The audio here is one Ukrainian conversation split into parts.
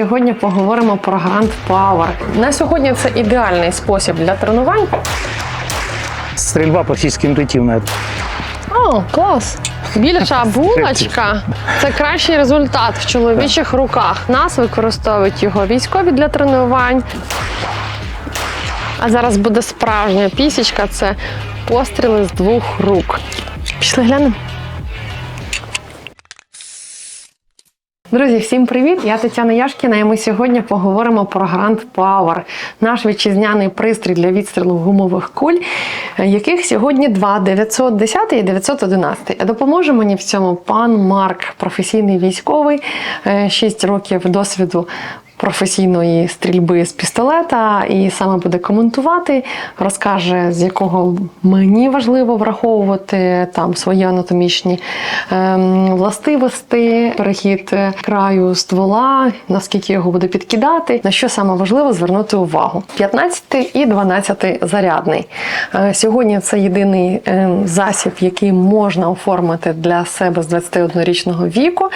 сьогодні поговоримо про Grand Power. На сьогодні це ідеальний спосіб для тренувань. Стрельба практически интуитивная. О, клас! Більша булочка це кращий результат в чоловічих руках. Нас використовують його військові для тренувань. А зараз буде справжня пісічка це постріли з двох рук. Пішли глянемо. Друзі, всім привіт! Я Тетяна Яшкіна, і ми сьогодні поговоримо про Grand Power, наш вітчизняний пристрій для відстрілу гумових куль, яких сьогодні два 910 і 911. А Допоможе мені в цьому пан Марк, професійний військовий, 6 років досвіду. Професійної стрільби з пістолета і саме буде коментувати, розкаже, з якого мені важливо враховувати там свої анатомічні ем, властивості, перехід краю ствола, наскільки його буде підкидати, на що саме важливо звернути увагу. 15 і 12 зарядний. Е, Сьогодні це єдиний ем, засіб, який можна оформити для себе з 21-річного віку,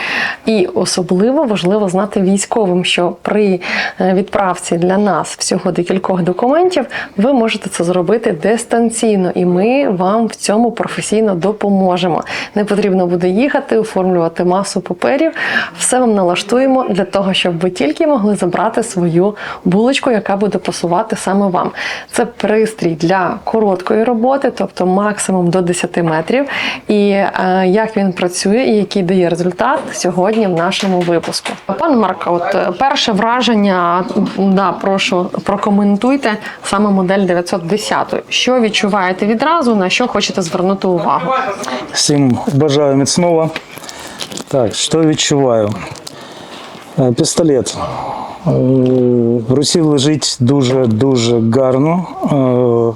і особливо важливо знати військовим, що при е, відправці для нас всього декількох документів ви можете це зробити дистанційно, і ми вам в цьому професійно допоможемо. Не потрібно буде їхати, оформлювати масу паперів. Все вам налаштуємо для того, щоб ви тільки могли забрати свою булочку, яка буде пасувати саме вам. Це пристрій для короткої роботи, тобто максимум до 10 метрів. І е, як він працює і який дає результат сьогодні в нашому випуску. Пане Марко, от е, перше враження, да, прошу прокоментуйте саме модель 910. Що відчуваєте відразу, на що хочете звернути увагу? Всім бажаю міцного. Так, що відчуваю? Е, Пістолет. Е, В руці лежить дуже-дуже гарно.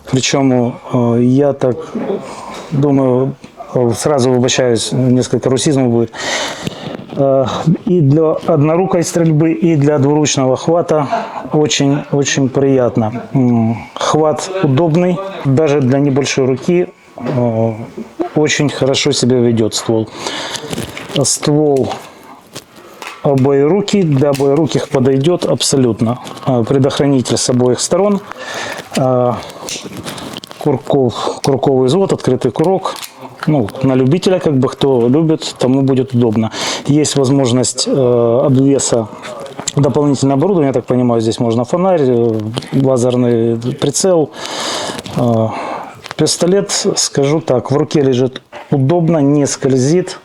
Е, Причому я так думаю, сразу вибачаюсь, несколько русизмов будет. Э, И для однорукой стрельбы, и для двуручного хвата очень-очень приятно. Хват удобный, даже для небольшой руки э, очень хорошо себя ведет ствол. Ствол обоирукий, для обоируких подойдет абсолютно. Э, Предохранитель с обоих сторон. Курков, курковый взвод, открытый курок. Ну, на любителя, как бы кто любит, тому будет удобно. Есть возможность э, обвеса дополнительное оборудование, я так понимаю, здесь можно фонарь, э, лазерный прицел. Э, Пистолет, скажу так, в руке лежит удобно, не скользит.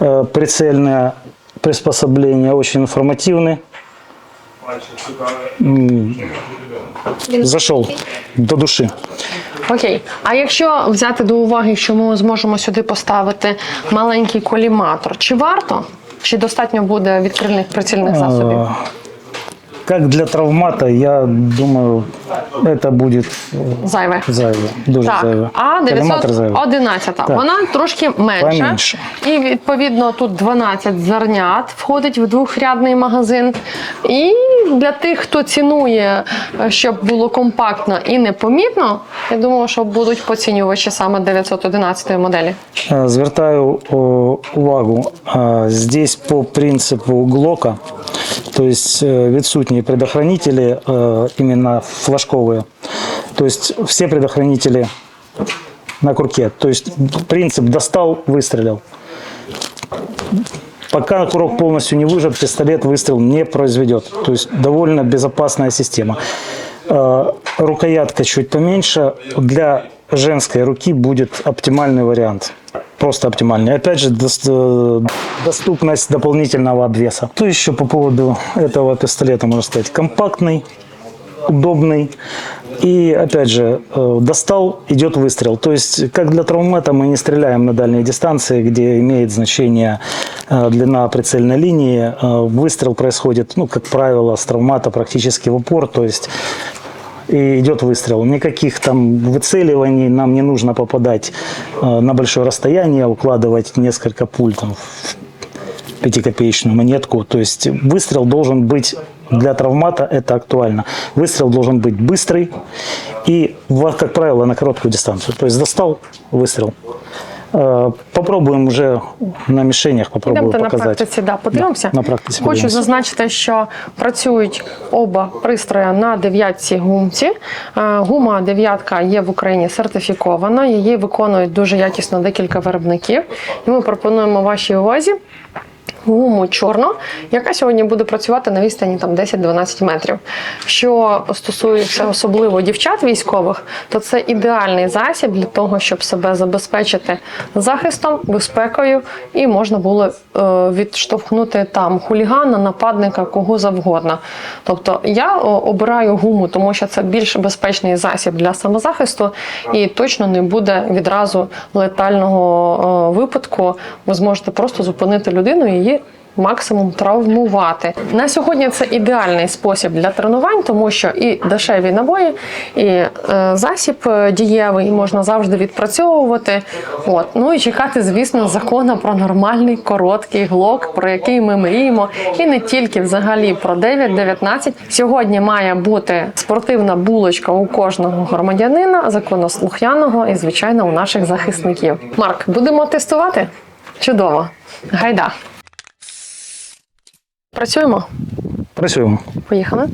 Э, Прицельное приспособление очень информативный. М, Зашел до души. Окей, а якщо взяти до уваги, що ми зможемо сюди поставити маленький коліматор, чи варто? Чи достатньо буде відкрильних прицільних засобів? Э, Как для травмата, я думаю, это будет э, Зайве. зайве. Дуже Так, зайве. а Коліматор зайвий. 911, Так. вона трошки менша. Поменше. І відповідно тут 12 зернят входить в двохрядний магазин. І для тих, хто цінує, е, щоб було компактно і непомітно, я думаю, що будуть поцінювачі саме 911 моделі. Е, Звертаю увагу, е, здесь по принципу глока, то відсутні предохранители, именно флажковые. То есть предохранители на курке. То есть принцип достал, выстрелил. Пока курок полностью не выжат, пистолет выстрел не произведет. То есть довольно безопасная система. Э, Рукоятка чуть поменьше. Для женской руки будет оптимальный вариант. Просто оптимальный. Опять же, э, доступность дополнительного обвеса. То еще по поводу этого пистолета, можно сказать, компактный, удобный. И опять же, э, достал, идет выстрел. То есть, как для травмата, мы не стреляем на дальние дистанции, где имеет значение э, длина прицельной линии. Э, Выстрел происходит, ну, как правило, с травмата практически в упор. То есть, и идет выстрел. Никаких там выцеливаний нам не нужно попадать на большое расстояние, укладывать несколько пуль там, в пятикопеечную монетку. То есть выстрел должен быть для травмата, это актуально. Выстрел должен быть быстрый и, во- как правило, на короткую дистанцию. То есть достал, выстрел. Э, Попробуем уже на мишенях, попробую Йдемте на показать. практиці, да, подивимося. На практиці Хочу подивимося. зазначити, що працюють оба пристрої на дев'ятці гумці. Е, Гума дев'ятка є в Україні сертифікована, її виконують дуже якісно декілька виробників. І ми пропонуємо вашій увазі. Гуму чорну, яка сьогодні буде працювати на відстані там 10-12 метрів. Що стосується особливо дівчат військових, то це ідеальний засіб для того, щоб себе забезпечити захистом, безпекою, і можна було е, відштовхнути там хулігана, нападника, кого завгодно. Тобто я обираю гуму, тому що це більш безпечний засіб для самозахисту, і точно не буде відразу летального е, випадку. Ви зможете просто зупинити людину і її максимум травмувати. На сьогодні це ідеальний спосіб для тренувань, тому що і дешеві набої, і е, засіб е, дієвий можна завжди відпрацьовувати. От. Ну і чекати, звісно, закону про нормальний короткий глок, про який ми мріємо, і не тільки взагалі про 9-19. Сьогодні має бути спортивна булочка у кожного громадянина, законослухняного і, звичайно, у наших захисників. Марк, будемо тестувати? Чудово. Гайда. Працюємо. Працюємо. Поїхали.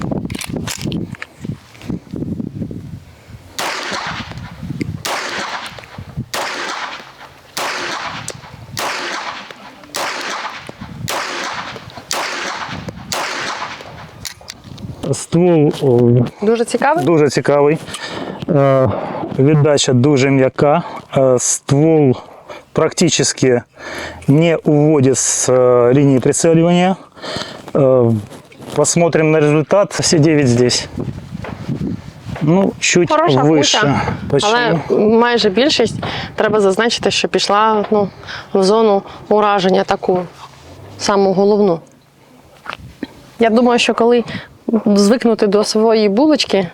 Ствол о, Дуже цікавий. дуже цікавий. Е, Віддача дуже м'яка. Е, Ствол практически не уводит с э, линии прицеливания. Э, Посмотрим на результат. Все 9 здесь. Ну, чуть Хороша куча, Почему? але майже більшість треба зазначити, що пішла ну, в зону ураження таку саму головну. Я думаю, що коли звикнути до своєї булочки,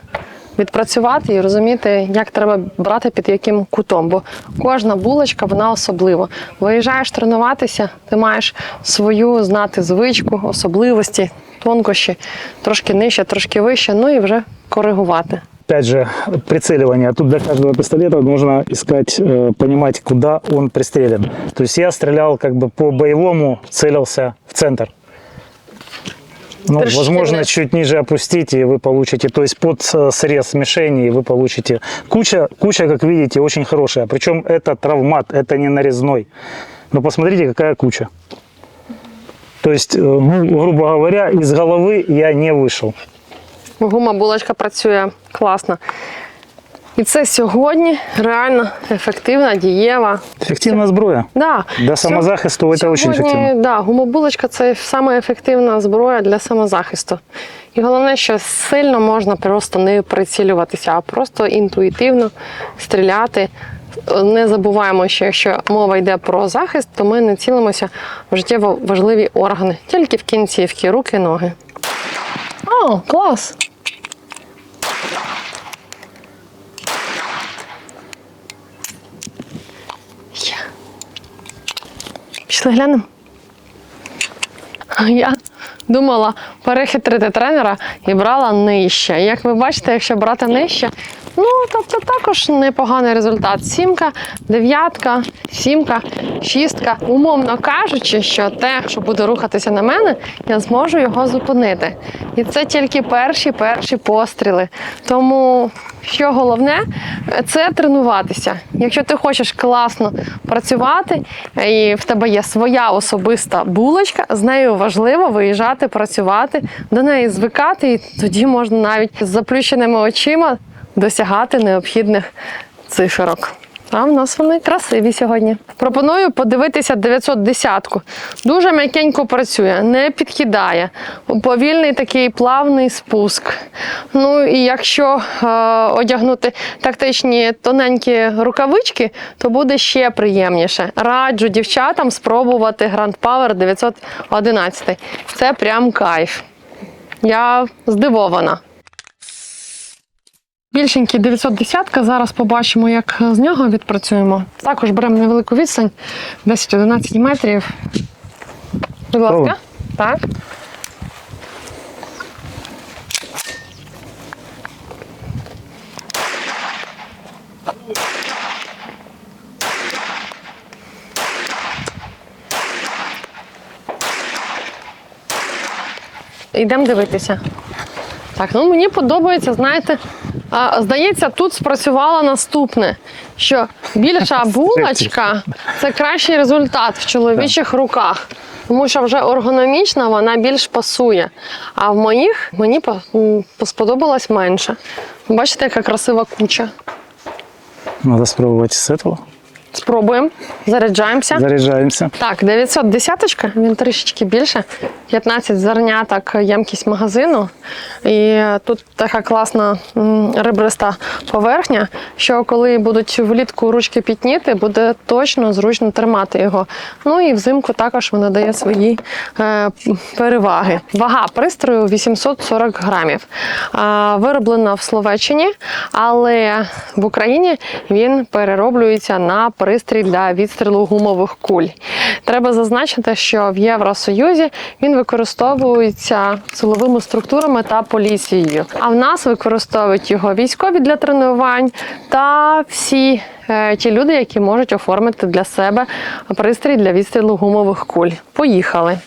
відпрацювати і розуміти, як треба брати під яким кутом. Бо кожна булочка вона особлива. Виїжджаєш тренуватися, ти маєш свою знати звичку, особливості, тонкощі, трошки нижче, трошки вище, ну і вже коригувати. Опять же, прицеливание. Тут для каждого пистолета нужно искать, э, понимать, куда он пристрелен. То есть я стрелял как бы по боевому, целился в центр. Ну, Трошки возможно, чуть ниже опустить, и вы получите, то есть под э, срез мишени, и вы получите. Куча, куча, как видите, очень хорошая. Причем это травмат, это не нарезной. Но посмотрите, какая куча. То есть, э, ну, грубо говоря, из головы я не вышел. Гума булочка працює класно. І це сьогодні реально ефективна, дієва. Эффективная зброя. Да. Для самозахисту это очень Сьогодні, эффективно. да, гумобулочка це саме ефективна зброя для самозахисту. І головне, що сильно можна просто не прицілюватися, а просто інтуїтивно стріляти. Не забуваємо, що якщо мова йде про захист, то ми не цілимося в життєво важливі органи, тільки в кінцівки, руки, ноги. О, клас! Пішли глянемо. Я думала перехитрити тренера і брала нижче. Як ви бачите, якщо брати нижче, ну тобто також непоганий результат. Сімка, дев'ятка, сімка, шістка. Умовно кажучи, що те, що буде рухатися на мене, я зможу його зупинити. І це тільки перші перші постріли. Тому що головне, це тренуватися. Якщо ти хочеш класно працювати, і в тебе є своя особиста булочка, з нею важливо виїжджати, працювати, до неї звикати, і тоді можна навіть з заплющеними очима досягати необхідних циферок. А в нас вони красиві сьогодні. Пропоную подивитися 910-ку. Дуже м'якенько працює, не підкидає. Повільний такий плавний спуск. Ну і якщо е, одягнути тактичні тоненькі рукавички, то буде ще приємніше. Раджу дівчатам спробувати Grand Power 911. Це прям кайф. Я здивована. Більшенький 910 зараз побачимо, як з нього відпрацюємо. Також беремо невелику відстань 10-11 метрів. Будь ласка, Пробуй. так. Йдемо дивитися. Так, ну мені подобається, знаєте а, здається, тут спрацювало наступне: що більша булочка це кращий результат в чоловічих руках. Тому що вже ергономічна вона більш пасує. А в моїх мені по- сподобалось менше. Бачите, яка красива куча. Треба спробувати з этого. Спробуємо. Заряджаємося. Заряжаемся. Так, 910-ка, він трішечки більше. 15 зерняток ємкість магазину. І тут така класна ребриста поверхня, що коли будуть влітку ручки пітніти, буде точно зручно тримати його. Ну і взимку також вона дає свої е, переваги. Вага пристрою 840 грамів. А, вироблена в Словаччині, але в Україні він перероблюється на пристрій для відстрілу гумових куль. Треба зазначити, що в Євросоюзі він використовується силовими структурами та поліцією. А в нас використовують його військові для тренувань та всі е, ті люди, які можуть оформити для себе пристрій для відстрілу гумових куль. Поїхали.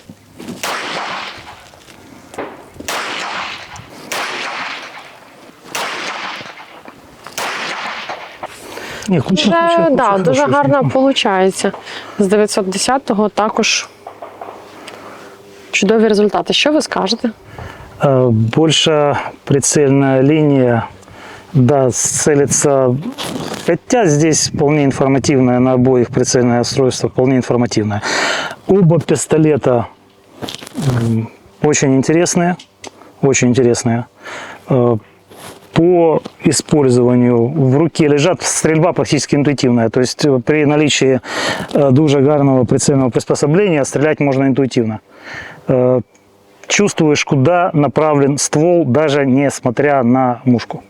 Не, куча, Дуже, куча, куча да, дуже хороших. гарно виходить. З 910-го також чудові результати. Що ви скажете? Э, Больше прицельная линия, да, целится. Хотя здесь вполне информативная на обоих прицельное устройство, вполне информативное. Оба пистолета м, очень интересные, очень интересные. По использованию в руке лежат стрельба практически интуитивная. То есть э, при наличии э, дуже гарного прицельного приспособления стрелять можно интуитивно. Э, чувствуешь, куда направлен ствол, даже несмотря на мушку.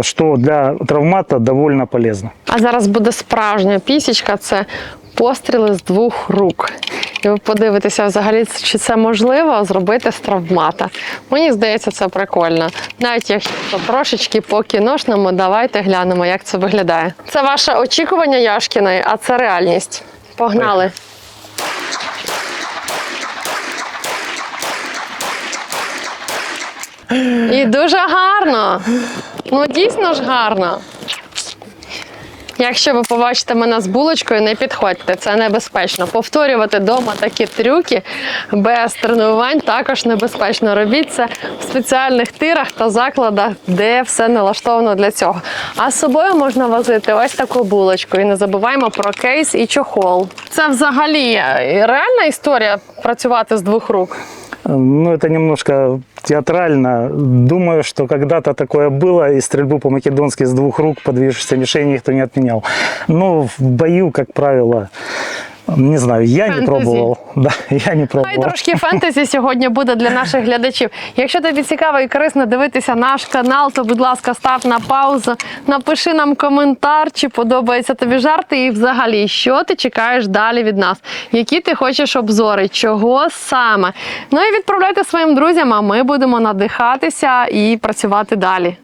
Что для травмата довольно полезно. А зараз буде справжня пісічка це постріли з двох рук. І ви подивитеся, взагалі, чи це можливо зробити з травмата. Мені здається, це прикольно. Навіть якщо трошечки по кіношному, давайте глянемо, як це виглядає. Це ваше очікування Яшкіної, а це реальність. Погнали! І дуже гарно. Ну, дійсно ж гарно. Якщо ви побачите мене з булочкою, не підходьте, це небезпечно. Повторювати вдома такі трюки без тренувань також небезпечно. Робіть це в спеціальних тирах та закладах, де все налаштовано для цього. А з собою можна возити ось таку булочку. І не забуваємо про кейс і чохол. Це взагалі реальна історія працювати з двох рук. Э, Ну, это немножко театрально. Думаю, что когда-то такое было, и стрельбу по-македонски с двух рук по движущейся мишени никто не отменял. Но в бою, как правило, не знаю, я Фэнтези. не пробовал. Да, я не Хай трошки фентезі сьогодні буде для наших глядачів. Якщо тобі цікаво і корисно дивитися наш канал, то будь ласка, став на паузу, напиши нам коментар, чи подобаються тобі жарти, і взагалі, що ти чекаєш далі від нас, які ти хочеш обзори, чого саме. Ну і відправляйте своїм друзям, а ми будемо надихатися і працювати далі.